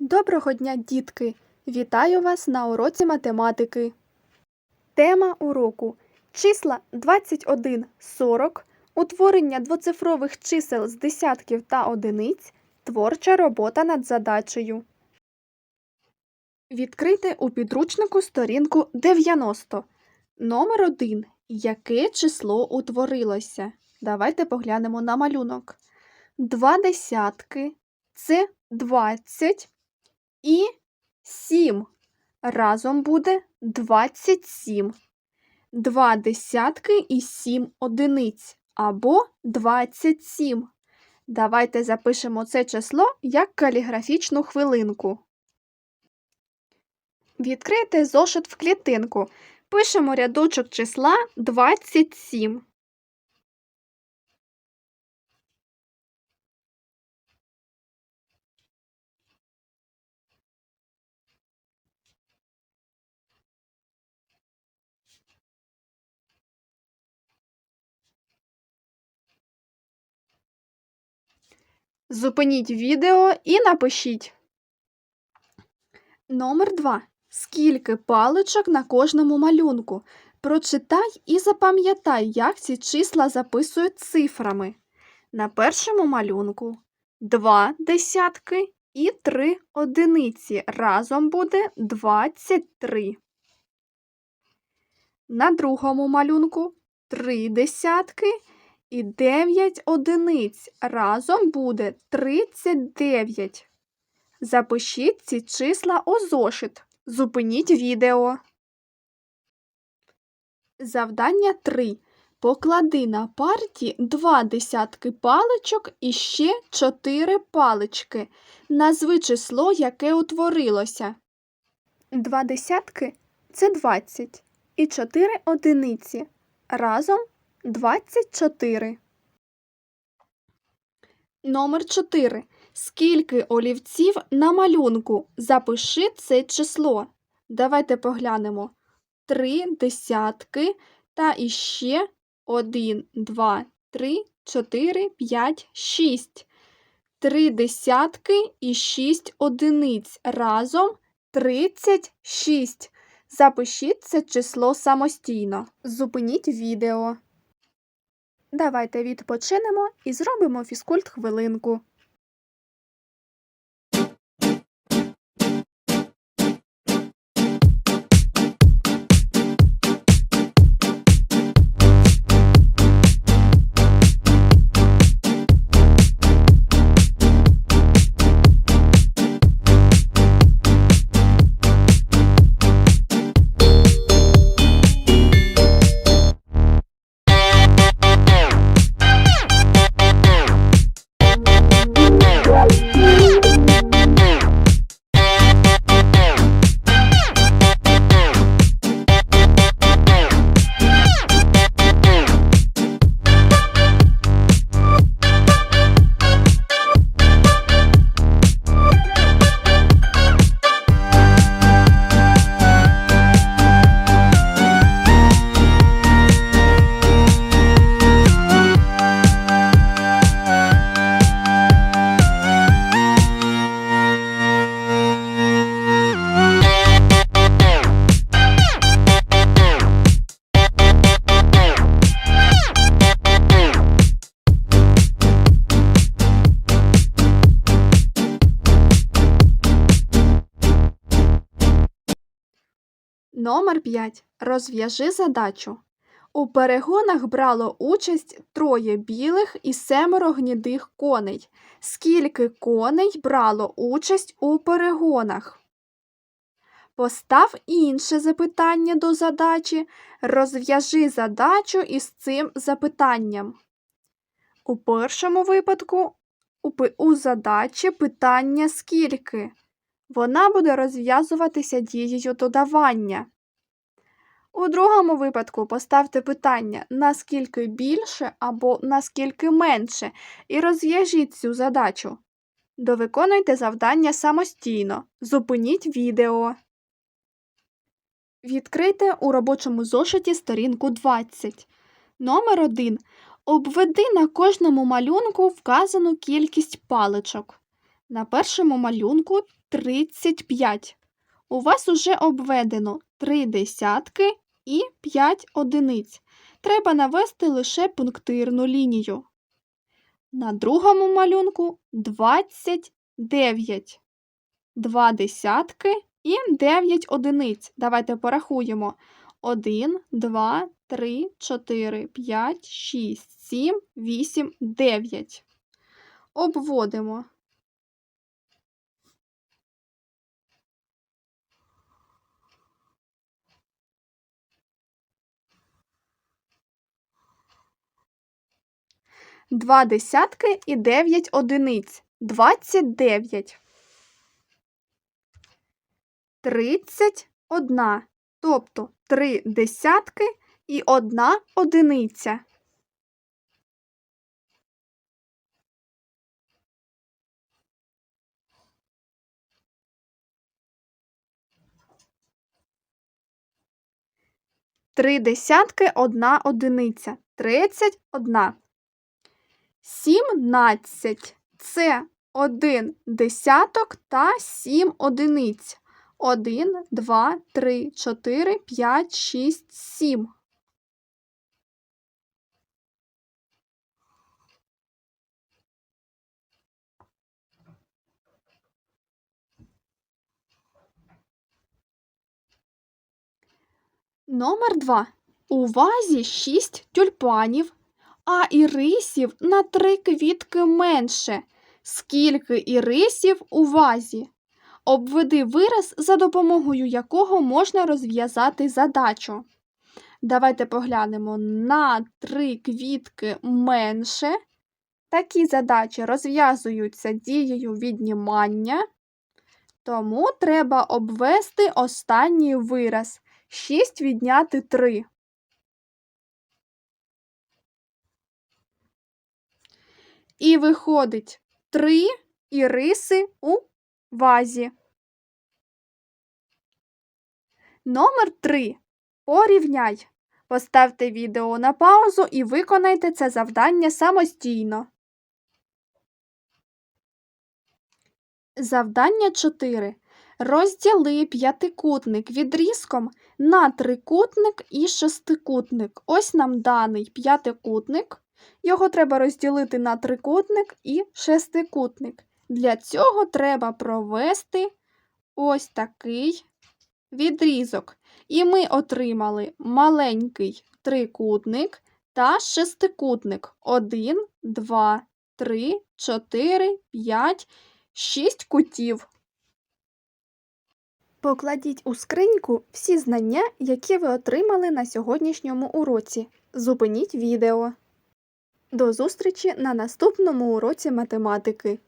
Доброго дня, дітки! Вітаю вас на уроці математики. Тема уроку числа 21, 40, утворення двоцифрових чисел з десятків та одиниць, творча робота над задачею. Відкрийте у підручнику сторінку 90. Номер 1. Яке число утворилося? Давайте поглянемо на малюнок. Два десятки це 20 і 7. Разом буде 27. Два десятки і 7 одиниць або 27. Давайте запишемо це число як каліграфічну хвилинку. Відкрийте зошит в клітинку. Пишемо рядочок числа 27. Зупиніть відео і напишіть. Номер 2. Скільки паличок на кожному малюнку? Прочитай і запам'ятай, як ці числа записують цифрами. На першому малюнку 2 десятки і 3 одиниці. Разом буде 23. На другому малюнку 3 десятки і 9 одиниць. Разом буде 39. Запишіть ці числа у зошит. Зупиніть відео. Завдання 3. Поклади на парті два десятки паличок і ще 4 палички. Назви число, яке утворилося. Два десятки це 20 і 4 одиниці. Разом 24. Номер 4. Скільки олівців на малюнку? Запиши це число. Давайте поглянемо. Три десятки та іще 1, 2, 3, 4, 5, 6. Три десятки і 6 одиниць. Разом 36. Запишіть це число самостійно. Зупиніть відео. Давайте відпочинемо і зробимо фізкульт хвилинку. Номер 5. Розв'яжи задачу. У перегонах брало участь троє білих і семеро гнідих коней. Скільки коней брало участь у перегонах? Постав інше запитання до задачі. Розв'яжи задачу із цим запитанням. У першому випадку у, задачі питання скільки. Вона буде розв'язуватися дією додавання. У другому випадку поставте питання наскільки більше або наскільки менше, і розв'яжіть цю задачу. Довиконуйте завдання самостійно. Зупиніть відео. Відкрийте у робочому зошиті сторінку 20. Номер 1. Обведи на кожному малюнку вказану кількість паличок. На першому малюнку 35. У вас уже обведено 3 десятки і 5 одиниць. Треба навести лише пунктирну лінію. На другому малюнку 29. 2 десятки і 9 одиниць. Давайте порахуємо. 1, 2, 3, 4, 5, 6, 7, 8, 9. Обводимо. Два десятки і 9 одиниць. 29. 31. Тобто 3 десятки і 1 одиниця. Три десятки, одна одиниця. Тридцять одна. Сімнадцять. Це один десяток та сім одиниць. Один, два, три, чотири, п'ять, шість, сім. Номер два. У вазі шість тюльпанів, а ірисів на три квітки менше. Скільки ірисів у вазі? Обведи вираз, за допомогою якого можна розв'язати задачу. Давайте поглянемо на три квітки менше. Такі задачі розв'язуються дією віднімання, тому треба обвести останній вираз. 6 відняти 3. І виходить 3 іриси у вазі. Номер 3. Порівняй. Поставте відео на паузу і виконайте це завдання самостійно. Завдання 4. Розділи п'ятикутник відрізком на трикутник і шестикутник. Ось нам даний п'ятикутник. Його треба розділити на трикутник і шестикутник. Для цього треба провести ось такий відрізок. І ми отримали маленький трикутник та шестикутник. 1, 2, 3, 4, 5, 6 кутів. Покладіть у скриньку всі знання, які ви отримали на сьогоднішньому уроці. Зупиніть відео. До зустрічі на наступному уроці математики.